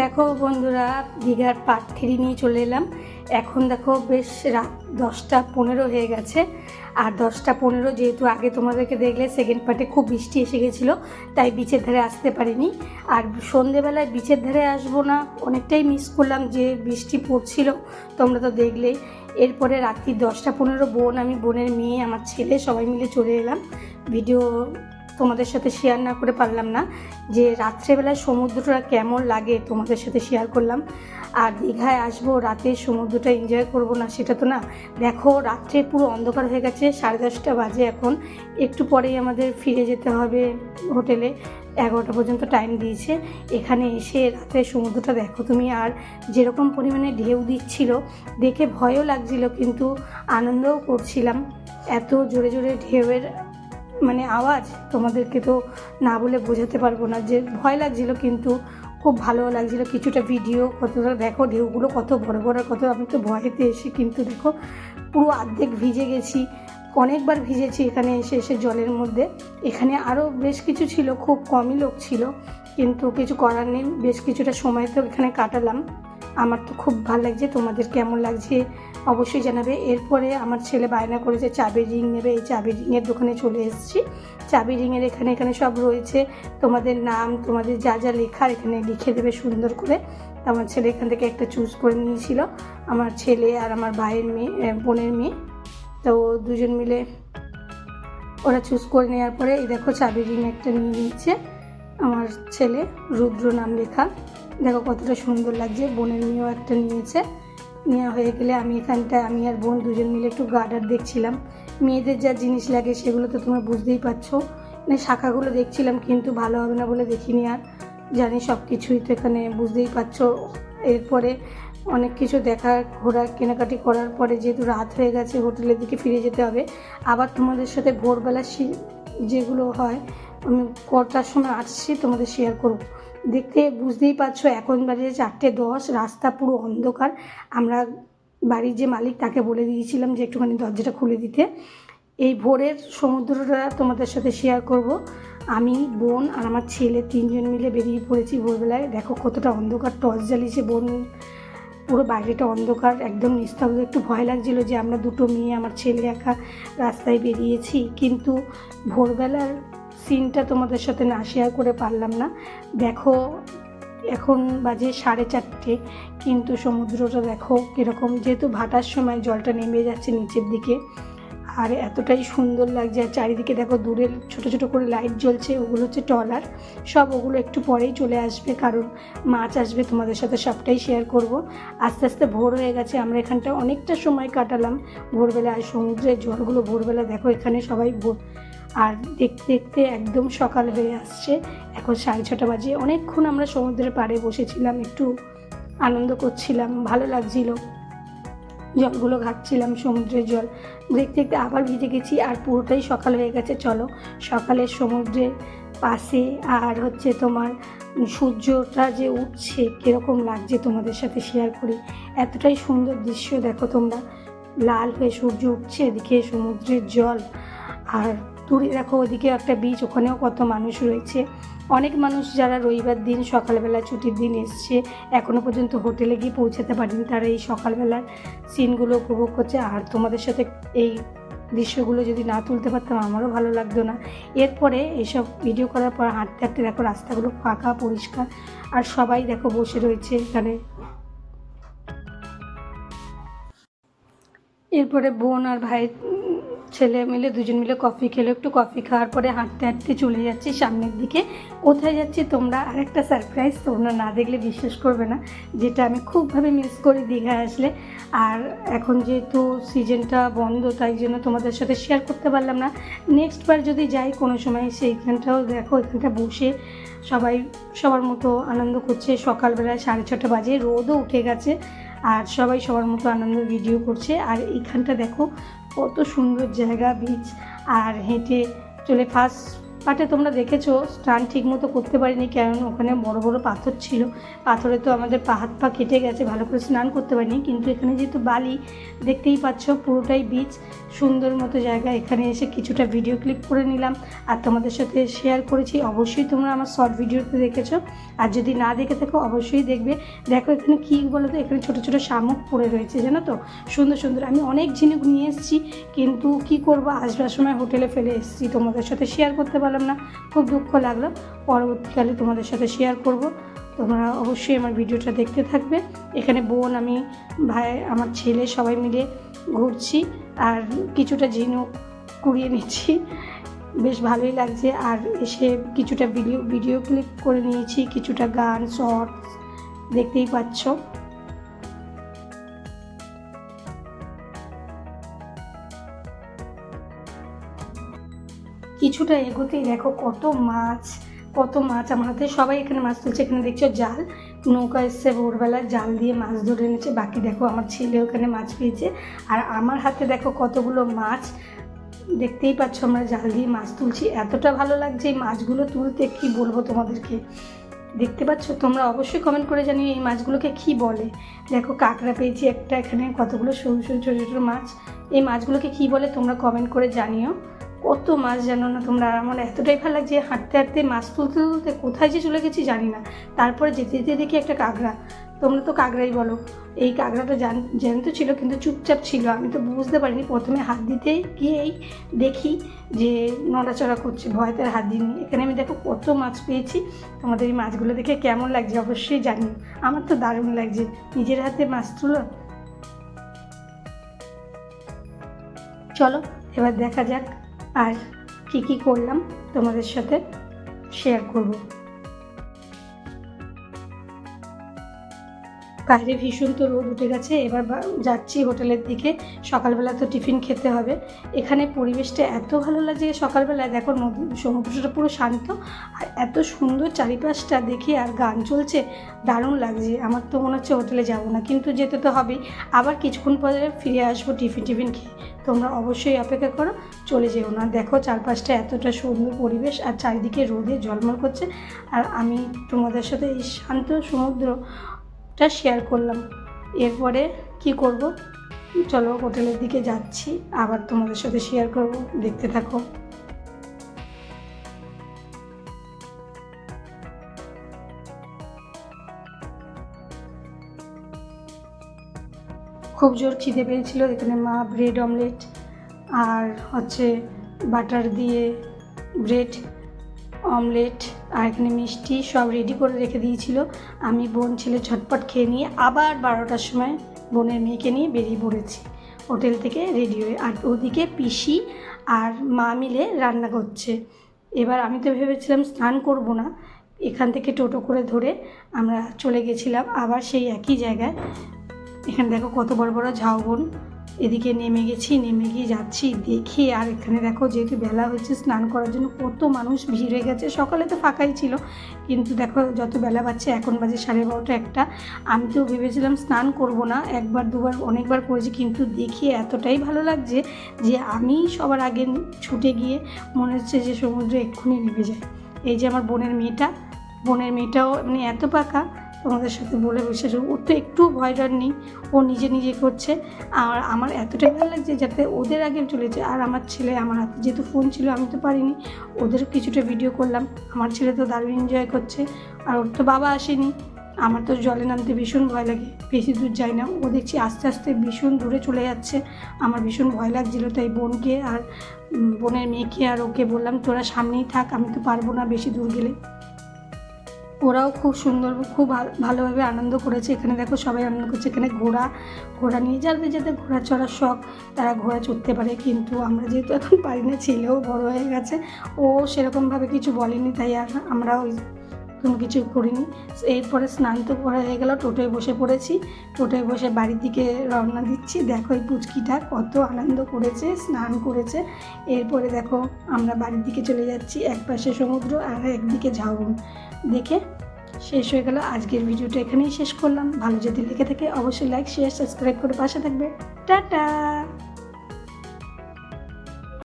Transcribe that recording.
দেখো বন্ধুরা, দীঘার পার্ট নিয়ে চলে এলাম। এখন দেখো বেশ রাত দশটা পনেরো হয়ে গেছে। আর দশটা পনেরো যেহেতু আগে তোমাদেরকে দেখলে সেকেন্ড পার্টে খুব বৃষ্টি এসে গেছিল, তাই বিচের ধারে আসতে পারিনি। আর সন্ধেবেলায় বিচের ধারে আসব না, অনেকটাই মিস করলাম যে বৃষ্টি পড়ছিল, তোমরা তো দেখলেই। এরপরে রাত্রি দশটা পনেরো বোন, আমি বোনের মেয়ে, আমার ছেলে সবাই মিলে চলে এলাম। ভিডিও তোমাদের সাথে শেয়ার না করে পারলাম না যে রাত্রেবেলায় সমুদ্রটা কেমন লাগে তোমাদের সাথে শেয়ার করলাম। আর দীঘায় আসব, রাতে সমুদ্রটা এনজয় করব না, সেটা তো না। দেখো, রাত্রে পুরো অন্ধকার হয়ে গেছে, সাড়ে দশটা বাজে এখন। একটু পরেই আমাদের ফিরে যেতে হবে হোটেলে। এগারোটা পর্যন্ত টাইম দিয়েছে। এখানে এসে রাতে সমুদ্রটা দেখো তুমি। আর যেরকম পরিমাণে ঢেউ দিচ্ছিল, দেখে ভয়ও লাগছিল, কিন্তু আনন্দও করছিলাম। এত জোরে জোরে ঢেউয়ের মানে আওয়াজ তোমাদেরকে তো না বলে বোঝাতে পারব না। যে ভয় লাগছিল কিন্তু খুব ভালো লাগছিল কিছুটা ভিডিও কতটা দেখো ঢেউগুলো কত বড় বড়, কত আমি তো ভয়েতে এসে কিন্তু দেখো পুরো অর্ধেক ভিজে গেছি, অনেকবার ভিজেছি এখানে এসে এসে জলের মধ্যে। এখানে আরও বেশ কিছু ছিল, খুব কমই লোক ছিল, কিন্তু কিছু করার নেই, বেশ কিছুটা সময় তো এখানে কাটালাম। আমার তো খুব ভালো লাগছে, তোমাদের কেমন লাগছে অবশ্যই জানাবে। এরপরে আমার ছেলে বায়না করেছে, চাবি রিং নেবে, এই চাবি রিংয়ের দোকানে চলে এসেছি। চাবি রিংয়ের এখানে এখানে সব রয়েছে, তোমাদের নাম, তোমাদের যা যা লেখা এখানে লিখে দেবে সুন্দর করে। আমার ছেলে এখান থেকে একটা চুজ করে নিয়েছিল, আমার ছেলে আর আমার ভাইয়ের মেয়ে বোনের মেয়ে। তো দুজন মিলে ওরা চুজ করে নেওয়ার পরে এই দেখো চাবি রিং একটা নিয়ে নিচ্ছে আমার ছেলে রুদ্র নাম লেখা। দেখো কতটা সুন্দর লাগছে। বোনের মেয়েও একটা নিয়েছে। নেওয়া হয়ে গেলে আমি এখানটায়, আমি আর বোন দুজন মিলে একটু গার্ডার দেখছিলাম। মেয়েদের যা জিনিস লাগে সেগুলো তো তোমরা বুঝতেই পারছ। মানে শাখাগুলো দেখছিলাম কিন্তু ভালো হবে না বলে দেখিনি আর। জানি সব কিছুই তো এখানে বুঝতেই পারছ। এরপরে অনেক কিছু দেখা, ঘোরা, কেনাকাটি করার পরে যেহেতু রাত হয়ে গেছে, হোটেলের দিকে ফিরে যেতে হবে। আবার তোমাদের সাথে ভোরবেলা যেগুলো হয়, আমি কটার সময় আসছি তোমাদের শেয়ার করব। দেখতে বুঝতেই পারছ, এখন বাজে চারটে দশ, রাস্তা পুরো অন্ধকার। আমরা বাড়ির যে মালিক তাকে বলে দিয়েছিলাম যে একটুখানি দরজাটা খুলে দিতে। এই ভোরের সমুদ্রটা তোমাদের সাথে শেয়ার করব। আমি, বোন আর আমার ছেলে তিনজন মিলে বেরিয়ে পড়েছি ভোরবেলায়। দেখো কতটা অন্ধকার, টর্চ জ্বালিয়েছে বোন। পুরো বাইরেটা অন্ধকার, একদম নিস্তব্ধ। একটু ভয় লাগছিল যে আমরা দুটো মেয়ে, আমার ছেলে একা রাস্তায় বেরিয়েছি। কিন্তু ভোরবেলার সিনটা তোমাদের সাথে না শেয়ার করে পারলাম না। দেখো, এখন বাজে সাড়ে চারটে, কিন্তু সমুদ্রটা দেখো কীরকম। যেহেতু ভাটার সময় জলটা নেমে যাচ্ছে নিচের দিকে আর, এতটাই সুন্দর লাগছে। আর চারিদিকে দেখো দূরে ছোট ছোট করে লাইট জ্বলছে, ওগুলো হচ্ছে টলার সব ওগুলো একটু পরেই চলে আসবে, কারণ মাছ আসবে, তোমাদের সাথে সবটাই শেয়ার করব। আস্তে আস্তে ভোর হয়ে গেছে, আমরা এখানটা অনেকটা সময় কাটালাম। ভোরবেলা আর সমুদ্রের জলগুলো ভোরবেলা, দেখো এখানে সবাই আর দেখতে দেখতে একদম সকাল হয়ে আসছে। এখন সাড়ে ছটা বাজে। অনেকক্ষণ আমরা সমুদ্রের পাড়ে বসেছিলাম, একটু আনন্দ করছিলাম, ভালো লাগছিল। জলগুলো ঘাটছিলাম সমুদ্রের জল। দেখতে দেখতে আবার ভিজে গেছি আর পুরোটাই সকাল হয়ে গেছে, চলো। সকালে সমুদ্রের পাশে আর হচ্ছে তোমার সূর্যটা যে উঠছে, কীরকম লাগছে তোমাদের সাথে শেয়ার করি। এতটাই সুন্দর দৃশ্য দেখো তোমরা। লাল হয়ে সূর্য উঠছে, এদিকে সমুদ্রের জল। আর দূরে দেখো, ওদিকে একটা বিচ ওখানেও কত মানুষ রয়েছে। অনেক মানুষ যারা রবিবার দিন সকালবেলা ছুটির দিন এসছে এখনও পর্যন্ত হোটেলে গিয়ে পৌঁছাতে পারেনি। তারা এই সকালবেলার সিনগুলো উপভোগ করছে। আর তোমাদের সাথে এই দৃশ্যগুলো যদি না তুলতে পারতাম আমারও ভালো লাগতো না। এরপরে এসব ভিডিও করার পর হাঁটতে হাঁটতে দেখো রাস্তাগুলো ফাঁকা পরিষ্কার। আর সবাই দেখো বসে রয়েছে এখানে। এরপরে বোন আর ভাই উম, ছেলে মিলে, দুজন মিলে কফি খেলো, একটু কফি খাওয়ার পরে হাঁটতে হাঁটতে চলে যাচ্ছি সামনের দিকে। কোথায় যাচ্ছি তোমরা? আরেকটা সারপ্রাইজ তোমরা না দেখলে বিশ্বাস করবে না, যেটা আমি খুবভাবে মিস করি দীঘায় আসলে। আর এখন যেহেতু সিজনটা বন্ধ, তাই জন্য তোমাদের সাথে শেয়ার করতে পারলাম না। নেক্সট বার যদি যাই কোনো সময়, সেইখানটাও দেখো এখানটা বসে সবাই, সবার মতো আনন্দ করছে। সকালবেলায় সাড়ে ছটা বাজে, রোদও উঠে গেছে, আর সবাই সবার মতো আনন্দ ভিডিও করছে। আর এইখানটা দেখো কত সুন্দর জায়গা বিচ আর হেঁটে চলে ফার্স্ট পাটে তোমরা দেখেছ, স্নান ঠিক মতো করতে পারিনি কারণ ওখানে বড় বড় পাথর ছিল। পাথরে তো আমাদের পা, হাত পা কেটে গেছে, ভালো করে স্নান করতে পারিনি। কিন্তু এখানে যেহেতু বালি, দেখতেই পাচ্ছ পুরোটাই বিচ সুন্দর মতো জায়গা, এখানে এসে কিছুটা ভিডিও ক্লিপ করে নিলাম। আর তোমাদের সাথে শেয়ার করেছি, অবশ্যই তোমরা আমার শর্ট ভিডিওতে দেখেছ। আর যদি না দেখে থাকো, অবশ্যই দেখবে। দেখো এখানে কী বলো তো এখানে ছোটো ছোটো শামুক পড়ে রয়েছে, জানো তো? সুন্দর সুন্দর। আমি অনেক ঝিনুক নিয়ে এসেছি, কিন্তু কি করব? আসবার সময় হোটেলে ফেলে এসেছি। তোমাদের সাথে শেয়ার করতে পারলাম না, খুব দুঃখ লাগল। পরবর্তীকালে তোমাদের সাথে শেয়ার করব। তোমরা অবশ্যই আমার ভিডিওটা দেখতে থাকবে। এখানে বোন, আমি, ভাই, আমার ছেলে সবাই মিলে ঘুরছি। আর কিছুটা ঝিনুক কুড়িয়ে নিচ্ছি। বেশ ভালোই লাগছে। আর এসে কিছুটা ভিডিও ভিডিও ক্লিপ করে নিয়েছি। কিছুটা গান শর্টস দেখতেই পাচ্ছ। কিছুটা এগোতেই দেখো কত মাছ কত মাছ আমার হাতে। সবাই এখানে মাছ তুলছে। এখানে দেখছ জাল। নৌকা এসছে ভোরবেলা, জাল দিয়ে মাছ ধরে এনেছে। বাকি দেখো আমার ছেলে ওখানে মাছ পেয়েছে। আর আমার হাতে দেখো কতগুলো মাছ। দেখতেই পাচ্ছ আমরা জাল দিয়ে মাছ তুলছি। এতটা ভালো লাগছে এই মাছগুলো তুলতে। কি বলব তোমাদেরকে? দেখতে পাচ্ছ? তোমরা অবশ্যই কমেন্ট করে জানিও এই মাছগুলোকে কি বলে। দেখো কাঁকড়া পেয়েছি একটা এখানে কতগুলো সরু সরু, ছোটো ছোটো মাছ। এই মাছগুলোকে কি বলে তোমরা কমেন্ট করে জানিও। কত মাছ জানো না তোমরা? আমার এতটাই ভালো লাগছে হাঁটতে হাঁটতে মাছ তুলতে তুলতে কোথায় যে চলে গেছি জানি না। তারপরে যেতে যেতে দেখি একটা কাঁকড়া। তোমরা তো কাঁকড়াই বলো। এই কাঁকড়াটা জান, জ্যান্ত ছিল কিন্তু চুপচাপ ছিল। আমি তো বুঝতে পারিনি। প্রথমে হাত দিতে গিয়েই দেখি যে নড়াচড়া করছে। ভয়তে হাত দিইনি। এখানে আমি দেখো কত মাছ পেয়েছি। তোমাদের এই মাছগুলো দেখে কেমন লাগছে অবশ্যই জানি। আমার তো দারুণ লাগছে। নিজের হাতে মাছ তুলো। চলো, এবার দেখা যাক। আর কি কি করলাম তোমাদের সাথে শেয়ার করব। বাইরে ভীষণ তো রোদ উঠে গেছে, এবার যাচ্ছি হোটেলের দিকে। সকালবেলা তো টিফিন খেতে হবে। এখানে পরিবেশটা এত ভালো লাগছে সকালবেলা দেখো নদী, সমুদ্রটা পুরো শান্ত, আর এত সুন্দর চারিপাশটা দেখে আর গান চলছে, দারুণ লাগছে। আমার তো মনে হচ্ছে হোটেলে যাব না, কিন্তু যেতে তো হবেই। আবার কিছুক্ষণ পরে ফিরে আসব টিফিন টিফিন খেয়ে। তোমরা অবশ্যই অপেক্ষা করো, চলে যেও না। দেখো চারপাশটা এতটা সুন্দর পরিবেশ আর চারিদিকে রোদে জলমল করছে। আর আমি তোমাদের সাথে এই শান্ত সমুদ্রটা শেয়ার করলাম। এরপরে কি করব? চলো হোটেলের দিকে যাচ্ছি। আবার তোমাদের সাথে শেয়ার করব। দেখতে থাকো। খুব জোর খিদে পেয়েছিল, এখানে মা ব্রেড অমলেট আর হচ্ছে বাটার দিয়ে ব্রেড অমলেট আর এখানে মিষ্টি সব রেডি করে রেখে দিয়েছিল। আমি বোন, ছেলে ঝটপট খেয়ে নিয়ে আবার বারোটার সময় বোনের মেয়েকে নিয়ে বেরিয়ে পড়েছি হোটেল থেকে রেডি হয়ে। আর ওদিকে পিসি আর মা মিলে রান্না করছে। এবার আমি তো ভেবেছিলাম স্নান করব না, এখান থেকে টোটো করে ধরে আমরা চলে গেছিলাম। আবার সেই একই জায়গায় এখানে দেখো কত বড় বড় ঝাউবন এদিকে নেমে গেছি, নেমে গিয়ে যাচ্ছি, দেখি, আর এখানে দেখো যেহেতু বেলা হচ্ছে স্নান করার জন্য কত মানুষ ভিড় হয়ে গেছে। সকালে তো ফাঁকাই ছিল, কিন্তু দেখো যত বেলা বাজছে, এখন বাজে সাড়ে বারোটা একটা। আমি তো ভেবেছিলাম স্নান করব না, একবার, দুবার, অনেকবার করেছি, কিন্তু দেখি এতটাই ভালো লাগছে যে আমি সবার আগে ছুটে গিয়ে মনে হচ্ছে যে সমুদ্রে এক্ষুনি নেমে যায়। এই যে আমার বোনের মেয়েটা, বোনের মেয়েটাও মানে এত পাকা তোমাদের সাথে বলে বিশ্বাস ওর তো একটু ভয় ডর নেই। ও নিজে নিজে করছে। আর আমার এতটাই ভালো লাগছে যাতে ওদের আগে চলেছে। আর আমার ছেলে, আমার হাতে যেহেতু ফোন ছিল, আমি তো পারিনি। ওদের কিছুটা ভিডিও করলাম। আমার ছেলে তো দারুণ এনজয় করছে। আর ওর তো বাবা আসেনি। আমার তো জলে নামতে ভীষণ ভয় লাগে। বেশি দূর যাই না। ও দেখছি আস্তে আস্তে ভীষণ দূরে চলে যাচ্ছে। আমার ভীষণ ভয় লাগছিল তাই বোনকে আর বোনের মেয়েকে আর ওকে বললাম, তোরা সামনেই থাক, আমি তো পারব না বেশি দূর গেলে। ওরাও খুব সুন্দর, খুব ভালোভাবে আনন্দ করেছে। এখানে দেখো সবাই আনন্দ করছে। এখানে ঘোড়া ঘোড়া নিয়ে যাদের যাদের ঘোড়া চড়ার শখ, তারা ঘোড়া চড়তে পারে। কিন্তু আমরা যেহেতু এখন পারি না ছেলেও বড় হয়ে গেছে। ও সেরকমভাবে কিছু বলেনি, তাই আর আমরা ওই কোনো কিছু করিনি। এরপরে স্নান তো করা হয়ে গেল, টোটোয় বসে পড়েছি। টোটোয় বসে বাড়ির দিকে রওনা দিচ্ছি। দেখো এই পুচকিটা কত আনন্দ করেছে, স্নান করেছে। এরপরে দেখো আমরা বাড়ির দিকে চলে যাচ্ছি এক পাশে সমুদ্র আর একদিকে ঝাউবন। দেখে শেষ হয়ে গেল আজকের ভিডিওটা এখানেই শেষ করলাম। ভালো যদি লেগে থাকে, অবশ্যই লাইক শেয়ার সাবস্ক্রাইব করে পাশে থাকবে। টাটা!